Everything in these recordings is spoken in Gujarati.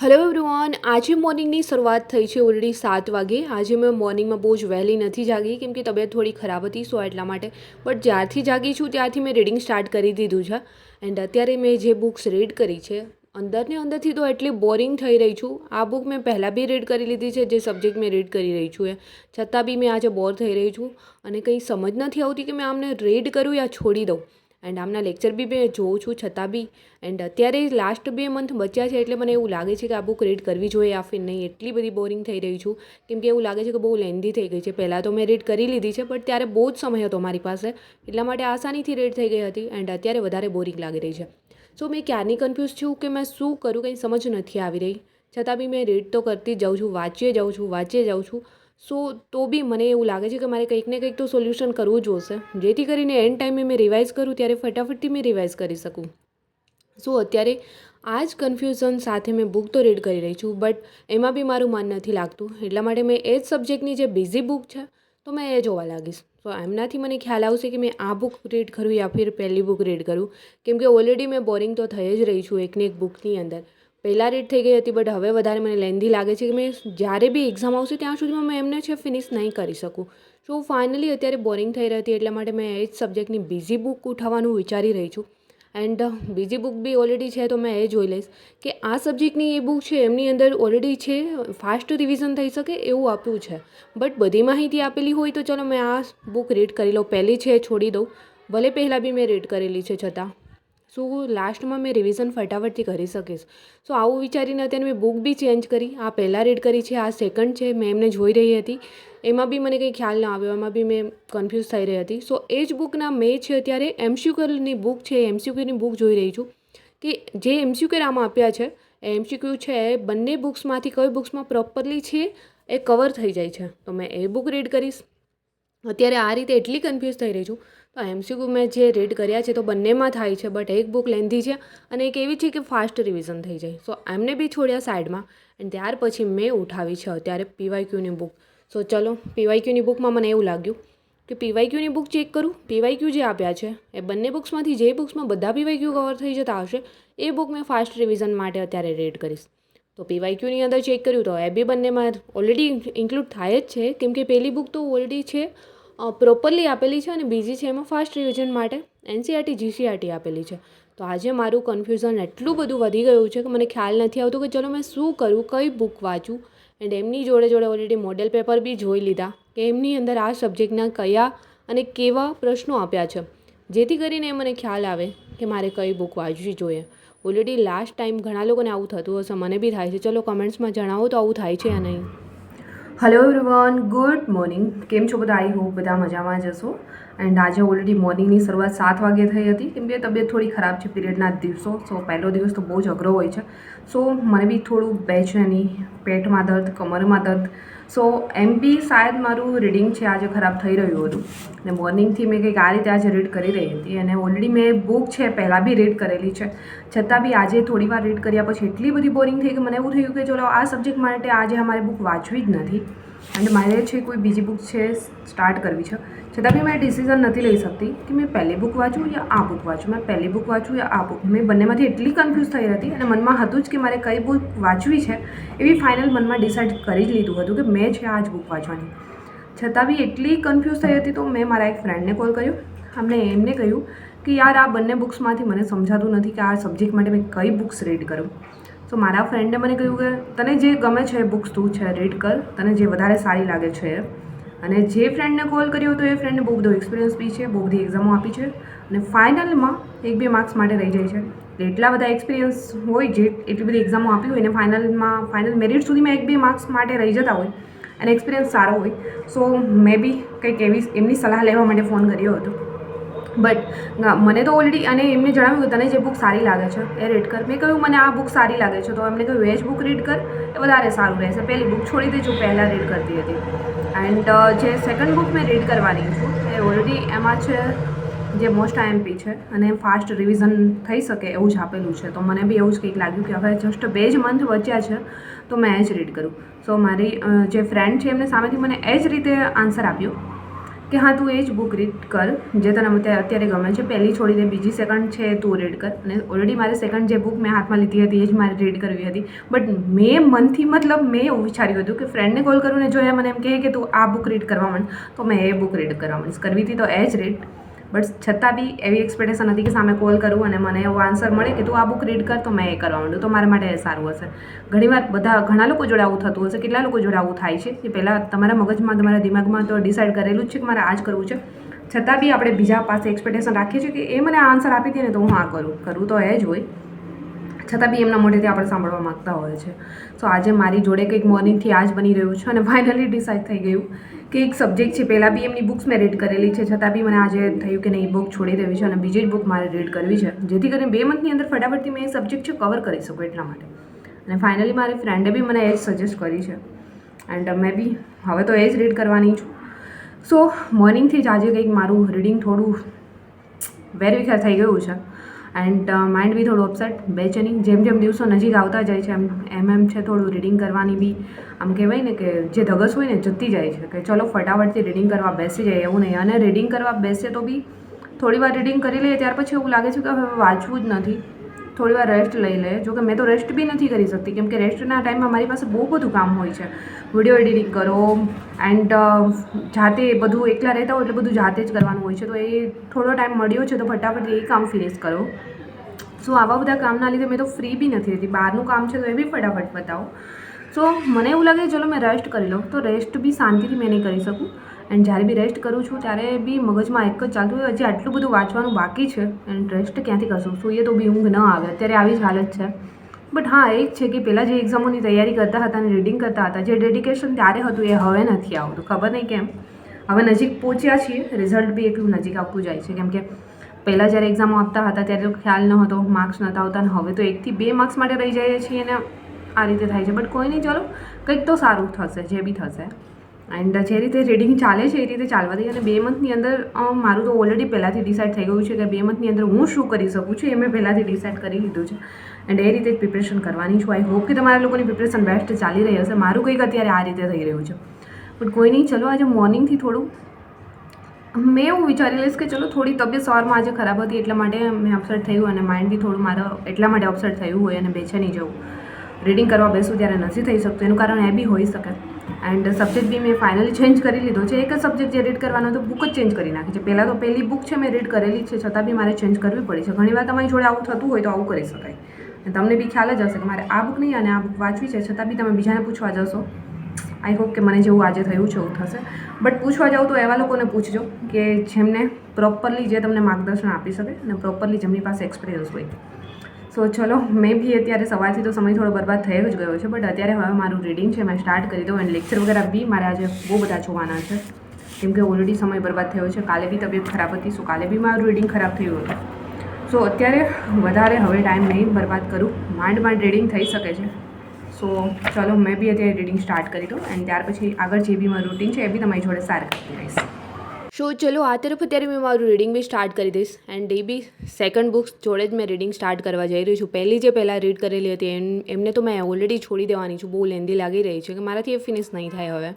હેલો એવરીવન આજે મોર્નિંગની શરૂઆત થઈ છે ઓલરેડી સાત વાગે. આજે મેં મોર્નિંગમાં બહુ જ વહેલી નથી જાગી, કેમ કે તબિયત થોડી ખરાબ હતી સો એટલા માટે. બટ જ્યારથી જાગી છું, ત્યારથી મેં રીડિંગ સ્ટાર્ટ કરી દીધું છે. એન્ડ અત્યારે મેં જે બુક્સ રીડ કરી છે, અંદરને અંદરથી તો એટલી બોરિંગ થઈ રહી છું. આ બુક મેં પહેલાં બી રીડ કરી લીધી છે, જે સબ્જેક્ટ મેં રીડ કરી રહી છું એ. છતાં બી મેં આજે બોર થઈ રહી છું અને કંઈ સમજ નથી આવતી કે મેં આમને રીડ કરું યા છોડી દઉં. એન્ડ આમના લેક્ચર બી મેં જોઉં છું છતાં બી. એન્ડ અત્યારે લાસ્ટ બે મંથ બચ્યા છે એટલે મને એવું લાગે છે કે આ બુક રીડ કરવી જોઈએ આ ફિર નહીં, એટલી બધી બોરિંગ થઈ રહી છું. કેમ કે એવું લાગે છે કે બહુ લેન્ધી થઈ ગઈ છે. પહેલાં તો મેં રીડ કરી લીધી છે બટ ત્યારે બહુ જ સમય હતો મારી પાસે. એટલા માટે આસાનીથી રીડ થઈ ગઈ હતી એન્ડ અત્યારે વધારે બોરિંગ લાગી રહી છે. સો મેં ક્યારની કન્ફ્યુઝ છું કે મેં શું કરું કંઈ સમજ નથી આવી રહી. છતાં બી મેં રીડ તો કરતી જાઉં છું વાંચીએ જાઉં છું વાંચીએ જાઉં છું. સો તો બી મને એવું લાગે છે કે મારે કંઈક ને કંઈક તો સોલ્યુશન કરવું જોશે. જેથી કરીને એન્ડ ટાઈમે મેં રિવાઇઝ કરું, ત્યારે ફટાફટથી મેં રિવાઇઝ કરી શકું. સો અત્યારે આ જ કન્ફ્યુઝન સાથે મેં બુક તો રીડ કરી રહી છું બટ એમાં બી મારું મન નથી લાગતું. એટલા માટે મેં એ જ સબ્જેક્ટની જે બિઝી બુક છે, તો મેં એ જોવા લાગીશ. તો એમનાથી મને ખ્યાલ આવશે કે મેં આ બુક રીડ કરું યા ફિર પહેલી બુક રીડ કરું. કેમ કે ઓલરેડી મેં બોરિંગ તો થઈ જ રહી છું એકને એક બુકની અંદર. પહેલાં રીડ થઈ ગઈ હતી બટ હવે વધારે મને લેન્ધી લાગે છે કે મેં જ્યારે બી એક્ઝામ આવશે ત્યાં સુધીમાં મેં એમને છે ફિનિશ નહીં કરી શકું. સો ફાઇનલી અત્યારે બોરિંગ થઈ રહી હતી, એટલા માટે મેં એ જ સબ્જેક્ટની બીજી બુક ઉઠાવવાનું વિચારી રહી છું. એન્ડ બીજી બુક બી ઓલરેડી છે, તો મેં એ જોઈ લઈશ કે આ સબ્જેક્ટની એ બુક છે, એમની અંદર ઓલરેડી છે ફાસ્ટ રિવિઝન થઈ શકે એવું આપ્યું છે. બટ બધી માહિતી આપેલી હોય તો ચલો મેં આ બુક રીડ કરી લઉં. પહેલી છે છોડી દઉં. ભલે પહેલાં બી મેં રીડ કરેલી છે છતાં. સો લાસ્ટમાં મેં રિવિઝન ફટાફટથી કરી શકીશ. સો આવું વિચારીને અત્યારે મેં બુક બી ચેન્જ કરી. આ પહેલાં રીડ કરી છે, આ સેકન્ડ છે, મેં એમને જોઈ રહી હતી. એમાં બી મને કંઈ ખ્યાલ ના આવ્યો, એમાં બી મેં કન્ફ્યુઝ થઈ રહી હતી. સો એ જ બુકના મેં છે અત્યારે એમસીક્યુની બુક છે એમસીક્યુની બુક જોઈ રહી છું. કે જે એમસીક્યુ આમાં આપ્યા છે, એ એમસીક્યુ છે એ બંને બુક્સમાંથી કઈ બુક્સમાં પ્રોપરલી છે, એ કવર થઈ જાય છે. તો મેં એ બુક રીડ કરીશ. અત્યારે આ રીતે એટલી કન્ફ્યુઝ થઈ રહી છું. તો એમસીક્યુ મેં જે રીડ કર્યા છે તો બંનેમાં થાય છે બટ એક બુક લેન્ધી છે અને એક એવી છે કે ફાસ્ટ રિવિઝન થઈ જાય. સો એમને બી છોડ્યા સાઈડમાં અને ત્યાર પછી મેં ઉઠાવી છે અત્યારે પીવાયક્યુની બુક સો ચલો પીવાયક્યુની બુકમાં મને એવું લાગ્યું કે પીવાયક્યુની બુક ચેક કરું. પીવાયક્યુ જે આપ્યા છે, એ બંને બુક્સમાંથી જે બુક્સમાં બધા પીવાયક્યુ કવર થઈ જતા હશે, એ બુક મેં ફાસ્ટ રિવિઝન માટે અત્યારે રીડ કરીશ. તો પીવાયક્યુની અંદર ચેક કર્યું તો એ બી બંનેમાં ઓલરેડી ઇન્ક્લુડ થાય જ છે, કેમ કે પહેલી બુક તો ઓલરેડી છે પ્રોપરલી આપેલી છે અને બીજી છે એમાં ફાસ્ટ રિવિઝન માટે એનસીઆરટી જીસીઆરટી આપેલી છે. તો આજે મારું કન્ફ્યુઝન એટલું બધું વધી ગયું છે કે મને ખ્યાલ નથી આવતો કે ચલો મેં શું કરું, કઈ બુક વાંચું? એન્ડ એમની જોડે જોડે ઓલરેડી મોડેલ પેપર બી જોઈ લીધા કે એમની અંદર આ સબ્જેક્ટના કયા અને કેવા પ્રશ્નો આપ્યા છે. જેથી કરીને મને ખ્યાલ આવે કે મારે કઈ બુક વાંચવી જોઈએ. ઓલરેડી લાસ્ટ ટાઈમ ઘણા લોકોને આવું થતું હશે, મને બી થાય છે. ચલો કમેન્ટ્સમાં જણાવો તો આવું થાય છે યા નહીં? હેલો એવરીવન ગુડ મોર્નિંગ કેમ છો બધા? આઈ હોપ બધા મજામાં જશો એન્ડ આજે ઓલરેડી મોર્નિંગની શરૂઆત સાત વાગે થઈ હતી. કેમ કે તબિયત થોડી ખરાબ છે પીરિયડના દિવસો. સો પહેલો દિવસ તો બહુ જ અઘરો હોય છે. સો મને બી થોડું બેચેની પેટમાં દર્દ, કમરમાં દર્દ. સો એમ બી શાયદ મારું રીડિંગ છે, આજે ખરાબ થઈ રહ્યું હતું. અને મોર્નિંગથી મેં કંઈક આ રીતે આજે રીડ કરી રહી હતી. અને ઓલરેડી મેં બુક છે, પહેલાં બી રીડ કરેલી છે. છતાં બી આજે થોડી વાર રીડ કર્યા પછી એટલી બધી બોરિંગ થઈ કે મને એવું થયું કે ચલો આ સબ્જેક્ટ માટે આજે અમારે બુક વાંચવી જ નથી. અને મારે છે કોઈ બીજી બુક છે સ્ટાર્ટ કરવી છે. છતાં બી મેં ડિસિઝન નથી લઈ શકતી કે મેં પહેલી બુક વાંચું યા આ બુક વાંચું. મેં પહેલી બુક વાંચું યા આ બુક મેં બંનેમાંથી એટલી કન્ફ્યુઝ થઈ હતી અને મનમાં હતું જ કે મારે કઈ બુક વાંચવી છે, એવી ફાઇનલ મનમાં ડિસાઇડ કરી જ લીધું હતું કે મેં છે આ જ બુક વાંચવાની. છતાં બી એટલી કન્ફ્યુઝ થઈ હતી તો મેં મારા એક ફ્રેન્ડને કોલ કર્યો. અમને એમને કહ્યું કે, યાર, આ બંને બુક્સમાંથી મને સમજાતું નથી કે આ સબ્જેક્ટ માટે મેં કઈ બુક્સ રીડ કરું. તો મારા ફ્રેન્ડે મને કહ્યું કે, તને જે ગમે છે બુક્સ તું છે રીડ કર. તને જે વધારે સારી લાગે છે અને જે ફ્રેન્ડને કોલ કર્યો હતો એ ફ્રેન્ડને બહુ બધો એક્સપિરિયન્સ બી છે, બહુ બધી એક્ઝામો આપી છે. અને ફાઇનલમાં એક બે માર્ક્સ માટે રહી જાય છે. એટલા બધા એક્સપિરિયન્સ હોય જે એટલી બધી એક્ઝામો આપી હોય ને ફાઇનલમાં ફાઇનલ મેરિટ સુધીમાં એક બે માર્ક્સ માટે રહી જતા હોય, અને એક્સપિરિયન્સ સારો હોય. સો મે બી કંઈક એવી, એમની સલાહ લેવા માટે ફોન કર્યો હતો. બટ મને તો ઓલરેડી અને એમને જણાવ્યું કે તને જે બુક સારી લાગે છે, એ રીડ કર. મેં કહ્યું, મને આ બુક સારી લાગે છે. તો એમને કહ્યું એ જ બુક રીડ કર, એ વધારે સારું રહેશે. પહેલી બુક છોડી દેજો, પહેલાં રીડ કરતી હતી. એન્ડ જે સેકન્ડ બુક મેં રીડ કરવાની છું, એ ઓલરેડી એમાં છે, જે મોસ્ટ આઈએમપી છે, અને ફાસ્ટ રિવિઝન થઈ શકે એવું જ આપેલું છે. તો મને બી એવું જ કંઈક લાગ્યું કે હવે જસ્ટ બે જ મંથ બચ્યા છે, તો મેં એ જ રીડ કરું સો મારી જે ફ્રેન્ડ છે, એમને સામેથી મને એ જ રીતે આન્સર આપ્યો. કે હા, તું એ જ બુક રીડ કર, જે તને અત્યારે ગમે છે. પહેલી છોડીને બીજી સેકન્ડ છે, તું રીડ કર. અને ઓલરેડી મારે સેકન્ડ જે બુક મેં હાથમાં લીધી હતી, એ જ મારે રીડ કરવી હતી. બટ મેં મનથી મતલબ મેં એવું વિચાર્યું હતું કે ફ્રેન્ડને કોલ કરું ને જો એ મને એમ કહે કે તું આ બુક રીડ કરવા માંડ, તો મેં એ બુક રીડ કરવા માંડીશ. કરવી હતી તો એ જ રીડ બટ છતાં બી એવી એક્સપેક્ટેશન હતી કે સામે કોલ કરું અને મને એવો આન્સર મળે કે તું આ બુક રીડ કર તો મેં એ કરવા માંડું તો મારા માટે એ સારું હશે. ઘણીવાર બધા, ઘણા લોકો જોડે આવું થતું હશે, કેટલા લોકો જોડે આવું થાય છે કે પહેલાં તમારા મગજમાં, તમારા દિમાગમાં તો ડિસાઇડ કરેલું જ છે કે મારે આ જ કરવું છે. છતાં બી આપણે બીજા પાસે એક્સપેક્ટેશન રાખીએ છીએ કે એ મને આન્સર આપી દે ને તો હું આ કરું. કરું તો એ જ હોય. છતાં બી એમના મોઢેથી આપણે સાંભળવા માગતા હોય છે. સો આજે મારી જોડે કંઈક મોર્નિંગથી આ જ બની રહ્યું છે અને ફાઇનલી ડિસાઇડ થઈ ગયું કે એક સબ્જેક્ટ છે. પહેલાં બી એમની બુક્સ મેં રીડ કરેલી છે. છતાં બી મને આજે થયું કે નહીં બુક છોડી દેવી છે અને બીજી જ બુક મારે રીડ કરવી છે. જેથી કરીને બે મંથની અંદર ફટાફટથી મેં એ સબ્જેક્ટ છે કવર કરી શકું એટલા માટે. અને ફાઇનલી મારી ફ્રેન્ડે બી મને એ જ સજેસ્ટ કરી છે. એન્ડ મેં બી હવે તો એ જ રીડ કરવાની છું. સો મોર્નિંગથી જ આજે કંઈક મારું રીડિંગ થોડું વેરવિખેર થઈ ગયું છે. એન્ડ માઇન્ડ બી થોડું અપસેટ બેચેની જેમ જેમ દિવસો નજીક આવતા જાય છે, એમ એમ એમ છે થોડું રીડિંગ કરવાની બી. આમ કહેવાય ને કે જે ધગસ હોય ને, જતી જાય છે, કે ચલો ફટાફટથી રીડિંગ કરવા બેસી જાય, એવું નહીં. અને રીડિંગ કરવા બેસે તો બી થોડી વાર રીડિંગ કરી લઈએ, ત્યાર પછી એવું લાગે છે કે હવે વાંચવું જ નથી. થોડી વાર રેસ્ટ લઈ લે. જો કે મેં તો રેસ્ટ બી નથી કરી શકતી. કેમ કે રેસ્ટના ટાઈમમાં મારી પાસે બહુ બધું કામ હોય છે. વીડિયો એડિટિંગ કરો એન્ડ જાતે બધું એકલા રહેતા હોય એટલે બધું જાતે જ કરવાનું હોય છે. તો એ થોડો ટાઈમ મળ્યો છે તો ફટાફટ એ કામ ફિનિશ કરો. સો આવા બધા કામના લીધે મેં તો ફ્રી બી નથી રહેતી. બહારનું કામ છે તો એ બી ફટાફટ બતાવો. સો મને એવું લાગે ચલો મેં રેસ્ટ કરી લઉં. તો રેસ્ટ બી શાંતિથી મેં નહીં કરી શકું. એન્ડ જ્યારે બી રેસ્ટ કરું છું, ત્યારે બી મગજમાં એક જ ચાલતું હોય, હજી આટલું બધું વાંચવાનું બાકી છે એન્ડ રેસ્ટ ક્યાંથી કરશું? સૂઈએ તો બી ઊંઘ ન આવે. અત્યારે આવી જ હાલત છે. બટ હા, એ જ છે કે પહેલાં જે એક્ઝામોની તૈયારી કરતા હતા અને રીડિંગ કરતા હતા, જે ડેડિકેશન ત્યારે હતું, એ હવે નથી આવતું. ખબર નહીં કેમ? હવે નજીક પહોંચ્યા છીએ રિઝલ્ટ બી એટલું નજીક આવતું જાય છે. કેમ કે પહેલાં જ્યારે એક્ઝામો આપતા હતા, ત્યારે તો ખ્યાલ ન હતો માર્ક્સ નહોતા આવતા અને હવે તો એકથી બે માર્ક્સ માટે રહી જઈએ છીએ અને આ રીતે થાય છે. બટ કોઈ નહીં, ચલો, કંઈક તો સારું થશે, જે બી થશે. એન્ડ જે રીતે રીડિંગ ચાલે છે, એ રીતે ચાલવા દઈએ. અને બે મંથની અંદર મારું તો ઓલરેડી પહેલાંથી ડિસાઇડ થઈ ગયું છે કે બે મંથની અંદર હું શું કરી શકું છું, એ મેં પહેલાંથી ડિસાઇડ કરી લીધું છે. એન્ડ એ રીતે પ્રિપરેશન કરવાની છું. આઈ હોપ કે તમારા લોકોની પ્રિપરેશન બેસ્ટ ચાલી રહી હશે. મારું કંઈક અત્યારે આ રીતે થઈ રહ્યું છે. બટ કોઈ નહીં, ચલો, આજે મોર્નિંગથી થોડું, મેં એવું વિચારી લઈશ કે ચલો, થોડી તબિયત સવારમાં આજે ખરાબ હતી એટલા માટે મેં અપસેટ થયું અને માઇન્ડ બી થોડું મારો એટલા માટે અપસેટ થયું હોય અને બેચેની જવું. રીડિંગ કરવા બેસું ત્યારે નથી થઈ શકતું. એનું કારણ એ બી હોઈ શકે. એન્ડ સબ્જેક્ટ બી મેં ફાઇનલી ચેન્જ કરી લીધો છે. એક જ સબ્જેક્ટ જે રીડ કરવાનો હતો બુક જ ચેન્જ કરી નાખી છે. પહેલાં તો પહેલી બુક છે મેં રીડ કરેલી છે. છતાં બી મારે ચેન્જ કરવી પડી છે. ઘણીવાર તમારી જોડે આવું થતું હોય તો આવું કરી શકાય. તમને બી ખ્યાલ જ હશે કે મારે આ બુક નહીં અને આ બુક વાંચવી છે. છતાં બી તમે બીજાને પૂછવા જશો. આઈ હોપ કે મને જેવું આજે થયું છે એવું થશે. બટ પૂછવા જાઉં તો એવા લોકોને પૂછજો કે જેમને પ્રોપરલી જે તમને માર્ગદર્શન આપી શકે અને પ્રોપરલી જેમની પાસે એક્સપિરિયન્સ હોય. સો ચલો, મેં બી અત્યારે સવારથી તો સમય થોડો બરબાદ થયો જ ગયો છે, બટ અત્યારે હવે મારું રીડિંગ છે, મેં સ્ટાર્ટ કરી દઉં અને લેક્ચર વગેરે બી મારે આજે બહુ બધા જોવાના છે. કેમ કે ઓલરેડી સમય બરબાદ થયો છે, કાલે બી તબિયત ખરાબ હતી સો કાલે બી મારું રીડિંગ ખરાબ થયું હતું. સો અત્યારે વધારે હવે ટાઈમ નહીં બરબાદ કરું, માંડ માંડ રીડિંગ થઈ શકે છે. સો ચલો, મેં બી અત્યારે રીડિંગ સ્ટાર્ટ કરી દઉં એન્ડ ત્યાર પછી આગળ જે બી મારું રૂટીન છે, એ બી તમારી જોડે સાર કરતી રહીશ સો ચલો આ તરફ અત્યારે મેં મારું રીડિંગ બી સ્ટાર્ટ કરી દઈશ એન્ડ એ બી સેકન્ડ બુક્સ જોડે જ મેં રીડિંગ સ્ટાર્ટ કરવા જઈ રહી છું પહેલી જે પહેલાં રીડ કરેલી હતી એમ એમને તો મેં ઓલરેડી છોડી દેવાની છું બહુ લેન્ધી લાગી રહી છે કે મારાથી એ ફિનિશ નહીં થાય હવે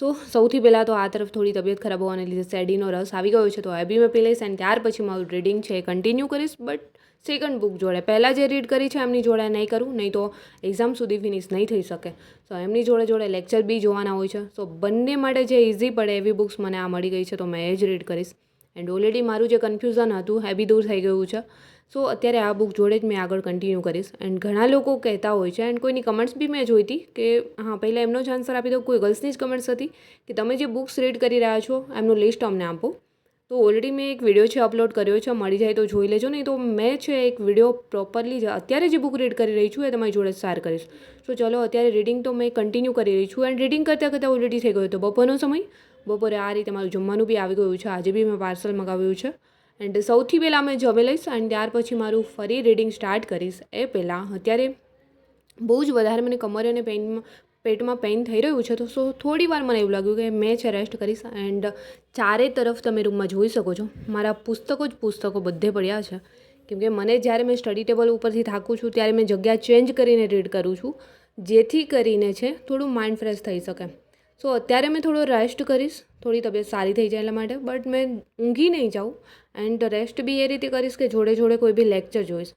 સો સૌથી પહેલાં તો આ તરફ થોડી તબિયત ખરાબ હોવાને લીધે શેરડીનો રસ આવી ગયો છે તો એ મેં પી લઈશ અને ત્યાર પછી મારું રીડિંગ છે એ કન્ટિન્યુ કરીશ. બટ સેકન્ડ બુક જોડે, પહેલાં જે રીડ કરી છે એમની જોડે નહીં કરું, નહીં તો એક્ઝામ સુધી ફિનિશ નહીં થઈ શકે. સો એમની જોડે જોડે લેક્ચર બી જોવાના હોય છે. સો બંને માટે જે ઇઝી પડે એવી બુક્સ મને આ મળી ગઈ છે તો મેં એ જ રીડ કરીશ. એન્ડ ઓલરેડી મારું જે કન્ફ્યુઝન હતું, એ બી દૂર થઈ ગયું છે. સો અત્યારે આ બુક જોડે જ મેં આગળ કન્ટિન્યુ કરીશ. એન્ડ ઘણા લોકો કહેતા હોય છે એન્ડ કોઈની કમેન્ટ્સ બી મેં જોઈ હતી કે, હા, પહેલાં એમનો જ આન્સર આપી દો કોઈ ગર્લ્સની જ કમેન્ટ્સ હતી કે તમે જે બુક્સ રીડ કરી રહ્યા છો, એમનું લિસ્ટ અમને આપો. તો ઓલરેડી મેં એક વીડિયો છે અપલોડ કર્યો છે, મળી જાય તો જોઈ લેજો. નહીં તો મેં છે, એક વીડિયો પ્રોપરલી અત્યારે જે બુક રીડ કરી રહી છું, એ તમારી જોડે શેર કરીશ. તો ચલો, અત્યારે રીડિંગ તો મેં કન્ટિન્યુ કરી રહી છું. એન્ડ રીડિંગ કરતાં કરતાં ઓલરેડી થઈ ગયો હતો બપોરનો સમય. બપોરે આ રીતે મારું જમવાનું બી આવી ગયું છે. આજે બી મેં પાર્સલ મગાવ્યું છે. એન્ડ સૌથી પહેલાં મેં જમી લઈશ અને ત્યાર પછી મારું ફરી રીડિંગ સ્ટાર્ટ કરીશ. એ પહેલાં અત્યારે બહુ જ વધારે મને કમર અને પેઇનમાં પેટમાં પેઇન થઈ રહ્યું છે, તો સો થોડી વાર મને એવું લાગ્યું કે મેં છે રેસ્ટ કરીશ એન્ડ ચારે તરફ તમે રૂમમાં જોઈ શકો છો. મારા પુસ્તકો જ પુસ્તકો બધે પડ્યા છે. કેમકે મને જ્યારે મેં સ્ટડી ટેબલ ઉપરથી થાકું છું, ત્યારે મેં જગ્યા ચેન્જ કરીને રીડ કરું છું, જેથી કરીને છે થોડું માઇન્ડ ફ્રેશ થઈ શકે. સો અત્યારે મેં થોડો રેસ્ટ કરીશ. થોડી તબિયત સારી થઈ જાય એટલા માટે. બટ મેં ઊંઘી નહીં જાઉં. એન્ડ રેસ્ટ બી એ રીતે કરીશ કે જોડે જોડે કોઈ બી લેક્ચર જોઈશ.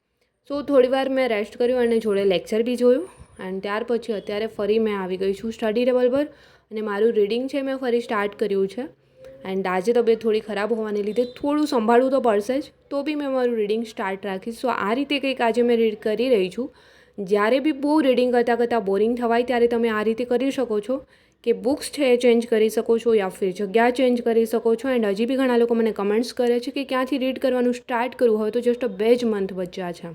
સો થોડી વાર મેં રેસ્ટ કર્યું અને જોડે લેક્ચર બી જોયું. એન્ડ ત્યાર પછી અત્યારે ફરી મેં આવી ગઈ છું સ્ટડી ટેબલ પર. અને મારું રીડિંગ છે મેં ફરી સ્ટાર્ટ કર્યું છે. એન્ડ આજે તબિયત થોડી ખરાબ હોવાને લીધે થોડું સંભાળવું તો પડશે જ. તો બી મેં મારું રીડિંગ સ્ટાર્ટ રાખીશ. સો આ રીતે કંઈક આજે મેં રીડ કરી રહી છું. જ્યારે બી બહુ રીડિંગ કરતાં કરતાં બોરિંગ થવાય ત્યારે તમે આ રીતે કરી શકો છો. કે બુક્સ છે એ ચેન્જ કરી શકો છો યા ફિર જગ્યા ચેન્જ કરી શકો છો. એન્ડ હજી બી ઘણા લોકો મને કમેન્ટ્સ કરે છે કે ક્યાંથી રીડ કરવાનું સ્ટાર્ટ કરવું હોય તો જસ્ટ બે જ મંથ બચ્યા છે.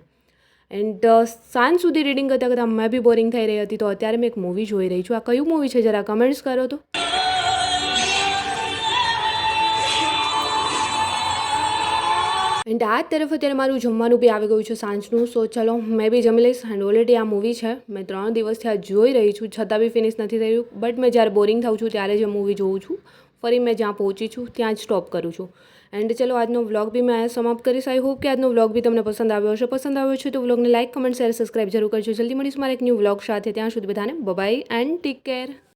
એન્ડ સાંજ સુધી રીડિંગ કરતાં કરતાં મેં બી બોરિંગ થઈ રહી હતી તો અત્યારે મેં એક મૂવી જોઈ રહી છું. આ કયું મૂવી છે? જરા કમેન્ટ્સ કરો તો. એન્ડ આ તરફ અત્યારે મારું જમવાનું બી આવી ગયું છે સાંજનું. સો ચલો, મેં બી જમી લઈશ. એન્ડ ઓલરેડી આ મૂવી છે. મેં ત્રણ દિવસથી આ જોઈ રહી છું. છતાં બી ફિનિશ નથી થયું. બટ મેં જ્યારે બોરિંગ થાઉં છું ત્યારે જ મૂવી જોઉં છું. ફરી મેં જ્યાં પહોંચી છું, ત્યાં જ સ્ટોપ કરું છું. એન્ડ ચલો, આજનો વ્લોગ બી મેં અહીંયા સમાપ્ત કરીશ. આઈ હોપ કે આજનો વ્લોગ બી તમને પસંદ આવ્યો હશે. પસંદ આવ્યો છે તો વ્લોગને લાઇક કમેન્ટ શેર સબસ્ક્રાઇબ જરૂર કરજો. જલ્દી મળીશ મારા એક ન્યૂ વ્લોગ સાથે. ત્યાં સુધી બધાને બબાઈ એન્ડ ટેક કેર